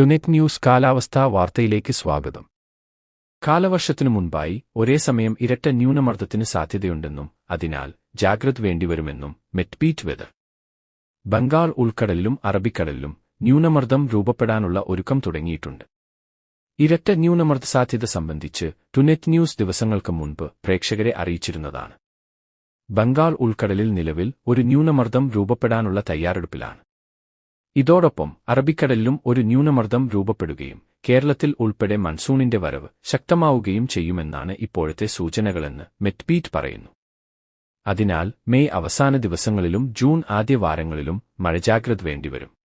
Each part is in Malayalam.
ടുനെറ്റ് ന്യൂസ് കാലാവസ്ഥാ വാർത്തയിലേക്ക് സ്വാഗതം. കാലവർഷത്തിനു മുൻപായി ഒരേ സമയം ഇരട്ട ന്യൂനമർദ്ദത്തിന് സാധ്യതയുണ്ടെന്നും അതിനാൽ ജാഗ്രത വേണ്ടിവരുമെന്നും മെറ്റ്പീറ്റ് വെതർ. ബംഗാൾ ഉൾക്കടലിലും അറബിക്കടലിലും ന്യൂനമർദ്ദം രൂപപ്പെടാനുള്ള ഒരുക്കം തുടങ്ങിയിട്ടുണ്ട്. ഇരട്ട ന്യൂനമർദ്ദ സാധ്യത സംബന്ധിച്ച് ടുനെറ്റ് ന്യൂസ് ദിവസങ്ങൾക്ക് മുൻപ് പ്രേക്ഷകരെ അറിയിച്ചിരുന്നതാണ്. ബംഗാൾ ഉൾക്കടലിൽ നിലവിൽ ഒരു ന്യൂനമർദ്ദം രൂപപ്പെടാനുള്ള തയ്യാറെടുപ്പിലാണ്. ഇതോടൊപ്പം അറബിക്കടലിലും ഒരു ന്യൂനമർദ്ദം രൂപപ്പെടുകയും കേരളത്തിൽ ഉൾപ്പെടെ മൺസൂണിന്റെ വരവ് ശക്തമാവുകയും ചെയ്യുമെന്നാണ് ഇപ്പോഴത്തെ സൂചനകളെന്ന് മെറ്റ്ബീറ്റ് പറയുന്നു. അതിനാൽ മെയ് അവസാന ദിവസങ്ങളിലും ജൂൺ ആദ്യ വാരങ്ങളിലും മഴജാഗ്രത വേണ്ടിവരും.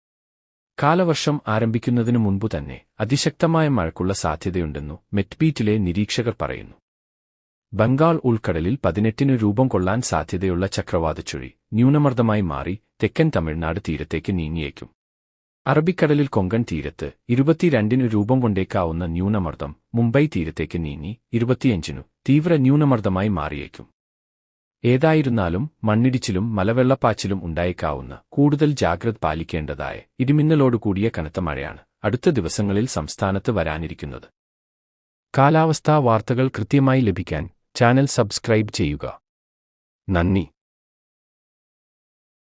കാലവർഷം ആരംഭിക്കുന്നതിനു മുൻപു തന്നെ അതിശക്തമായ മഴയ്ക്കുള്ള സാധ്യതയുണ്ടെന്നു മെറ്റ്ബീറ്റിലെ നിരീക്ഷകർ പറയുന്നു. ബംഗാൾ ഉൾക്കടലിൽ പതിനെട്ടിനു രൂപം കൊള്ളാൻ സാധ്യതയുള്ള ചക്രവാതച്ചുഴി ന്യൂനമർദ്ദമായി മാറി തെക്കൻ തമിഴ്നാട് തീരത്തേക്ക് നീങ്ങിയേക്കും. അറബിക്കടലിൽ കൊങ്കൺ തീരത്ത് ഇരുപത്തിരണ്ടിനു രൂപം കൊണ്ടേക്കാവുന്ന ന്യൂനമർദ്ദം മുംബൈ തീരത്തേക്ക് നീങ്ങി ഇരുപത്തിയഞ്ചിനു തീവ്ര ന്യൂനമർദ്ദമായി മാറിയേക്കും. ഏതായിരുന്നാലും മണ്ണിടിച്ചിലും മലവെള്ളപ്പാച്ചിലും ഉണ്ടായേക്കാവുന്ന കൂടുതൽ ജാഗ്രത പാലിക്കേണ്ടതായ ഇടിമിന്നലോടുകൂടിയ കനത്ത മഴയാണ് അടുത്ത ദിവസങ്ങളിൽ സംസ്ഥാനത്ത് വരാനിരിക്കുന്നത്. കാലാവസ്ഥാ വാർത്തകൾ കൃത്യമായി ലഭിക്കാൻ ചാനൽ സബ്സ്ക്രൈബ് ചെയ്യുക. നന്ദി.